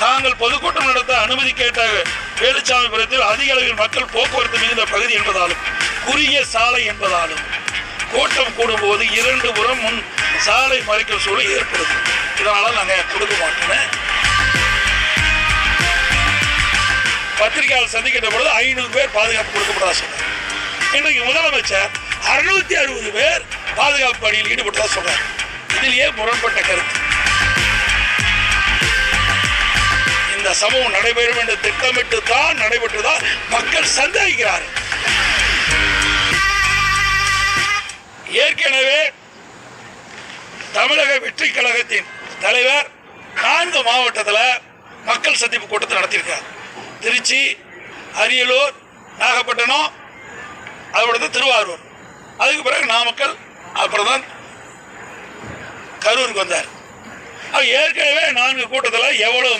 தாங்கள் பொதுக்கூட்டம் நடத்த அனுமதி கேட்ட வேலுச்சாமிபுரத்தில் அதிக அளவில் மக்கள் போக்குவரத்து மிகுந்த பகுதி என்பதாலும் குறுகிய சாலை என்பதாலும் கூட்டம் கூடும்போது இரண்டு புறம் முன் சாலை மறைக்கும் சூழல் ஏற்படுது. இதனால நாங்கள் கொடுக்க மாட்டோம். பத்திரிகையாளர் சந்திக்கின்ற பொழுது ஐநூறு பேர் பாதுகாப்பு கொடுக்கப்பட்டதா சொன்னார். இன்றைக்கு முதலமைச்சர் அறுநூத்தி அறுபது பேர் பாதுகாப்பு பணியில் ஈடுபட்டதா சொன்னார். இதிலேயே முரண்பட்ட கருத்து? சமூகம் நடைபெறும் என்று திட்டமிட்டு தான் நடைபெற்றதால் மக்கள் சந்தேகிக்கிறார் ஏற்கனவே தமிழக வெற்றி கழகத்தின் தலைவர் நான்கு மாவட்டத்தில் மக்கள் சந்திப்பு கூட்டத்தை நடத்தியிருக்கார். திருச்சி அரியலூர் நாகப்பட்டினம் அதோடது திருவாரூர். அதுக்கு பிறகு நாமக்கல் அப்புறம் தான் கரூருக்கு வந்தார். ஏற்கனவே நான்கு கூட்டத்தில் எவ்வளவு